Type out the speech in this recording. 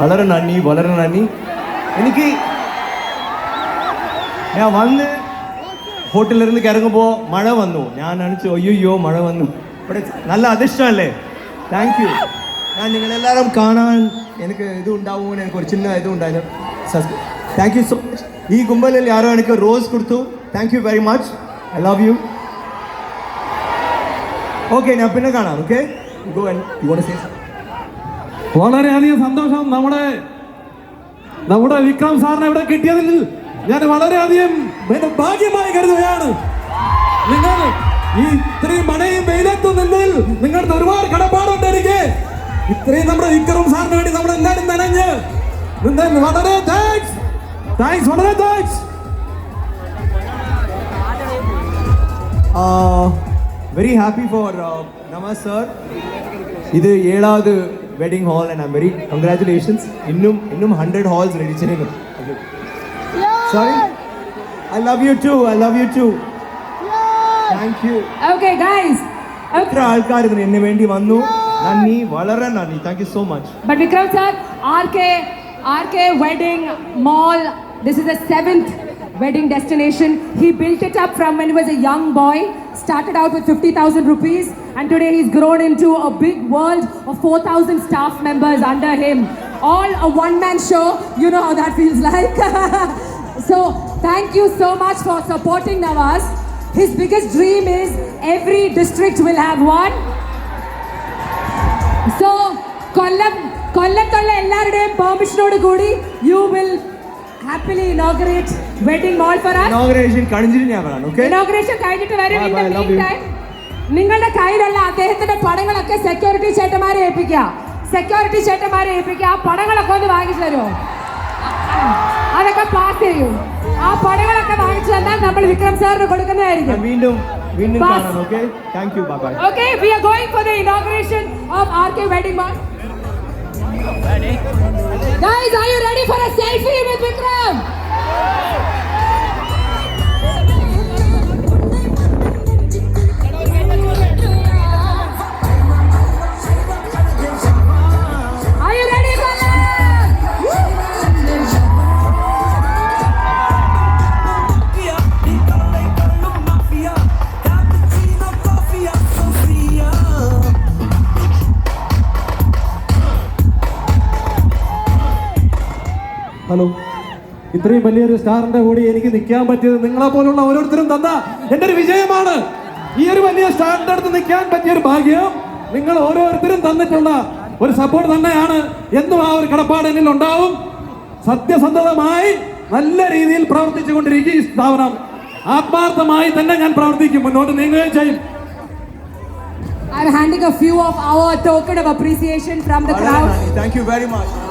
വളരെ നന്ദി വളരെ നന്ദി. എനിക്ക് ഞാൻ വന്ന് ഹോട്ടലിലിരുന്ന് കിറങ്ങുമ്പോൾ മഴ വന്നു. ഞാൻ അണിച്ചു അയ്യോ മഴ വന്നു. ഇവിടെ നല്ല അതിഷ്ടമല്ലേ താങ്ക് യു ഞാൻ നിങ്ങളെല്ലാവരും കാണാൻ എനിക്ക് ഇത് ഉണ്ടാവുമെന്ന് എനിക്ക് ഒരു ചിന്ന ഇത് ഉണ്ടായിരുന്നു. താങ്ക് യു സോ മച്ച് ഈ കുമ്പലിൽ യാരോ എനിക്ക് റോസ് കൊടുത്തു. Thank you very much I love you okay ഞാൻ പിന്നെ കാണാം okay go and you won't say വളരെയധികം സന്തോഷം. നമ്മുടെ നമ്മുടെ വിക്രം സാറിനെ ഇവിടെ കിട്ടിയതിൽ ഞാൻ വളരെയധികം ഭാഗ്യമായി കരുതുകയാണ്. നിങ്ങൾ ഈ ഇത്രയും മഴയും വെയിലത്തും നിന്നതിൽ നിങ്ങളുടെ ഒരുപാട് കടപ്പാടുണ്ട് എനിക്ക്. ഇത്രയും നമ്മുടെ വിക്രം സാറിന് വേണ്ടി നമ്മൾ എല്ലാവരും നനഞ്ഞ് വളരെ താങ്ക്സ് താങ്ക്സ് വളരെ താങ്ക്സ് വെരി ഹാപ്പി ഫോർ നമ സർ ഇത് ഏഴാவது wedding hall and I'm very congratulations ഇന്നും ഇന്നും ഹൺഡ്രഡ് ഹാൾസ് റെഡി ചെയ്യുന്നു sorry I love you too I love you too thank you Okay, guys. Okay. ഇത്ര ആൾക്കാർ ഇതിന് എന്നെ വേണ്ടി വന്നു. നന്ദി വളരെ നന്ദി. Thank you so much But Vikram sir, RK, RK Wedding Mall, this is the seventh wedding destination. He built it up from when he was a young boy, started out with 50,000 rupees, and today he's grown into a big world of 4,000 staff members under him. All a one man show, you know how that feels like. so, thank you so much for supporting Nawaz. His biggest dream is every district will have one. So Kollam കൊല്ലത്തുള്ള എല്ലാവരുടെയും പെർമിഷനോട് കൂടി you will Happily inaugurate wedding mall for us. Inauguration കഴിഞ്ഞിട്ട് ഞാൻ പറയാം okay inauguration കഴിഞ്ഞിട്ട് വരും Bye, bye, love you. നിങ്ങളുടെ കയ്യിലുള്ള അദ്ദേഹത്തിന്റെ പടങ്ങളൊക്കെ സെക്യൂരിറ്റി ചേട്ടന്മാരെ ഏൽപ്പിക്കുക. സെക്യൂരിറ്റി ചേട്ടന്മാരെ ഏൽപ്പിക്കുക. ആ പടങ്ങളൊക്കെ ഒന്ന് വാങ്ങിച്ചു തരുമോ? അതൊക്കെ പാസ് ചെയ്യൂ. ആ പടങ്ങളൊക്കെ വാങ്ങിച്ചു തന്നാൽ നമ്മൾ വിക്രം സാറിന് കൊടുക്കുന്നതായിരിക്കും. വീണ്ടും വീണ്ടും Pass. കാണാം okay thank you bye bye Okay, we are going for the inauguration of RK Wedding Mall. Guys, are you ready for hello. ഇത്രയും വലിയൊരു സ്റ്റാറിന്റെ കൂടി എനിക്ക് നിൽക്കാൻ പറ്റിയത് നിങ്ങളെ പോലുള്ള ഓരോരുത്തരും തന്ന എന്റെ ഒരു വിജയമാണ്. ഈ ഒരു വലിയ സ്റ്റാറിന്റെ അടുത്ത് നിൽക്കാൻ പറ്റിയ ഒരു ഭാഗ്യം നിങ്ങൾ ഓരോരുത്തരും തന്നിട്ടുള്ള ഒരു സപ്പോർട്ട് തന്നെയാണ്. എന്നും ആ ഒരു കടപ്പാട് എന്നിൽ ഉണ്ടാവും. സത്യസന്ധതമായി നല്ല രീതിയിൽ പ്രവർത്തിച്ചു കൊണ്ടിരിക്കും ഈ സ്ഥാപനം. ആത്മാർത്ഥമായി തന്നെ ഞാൻ പ്രവർത്തിക്കും. മുന്നോട്ട് നീങ്ങുകയും ചെയ്യും. I'm handing a few of our token of appreciation from the crowd. Thank you very much. Much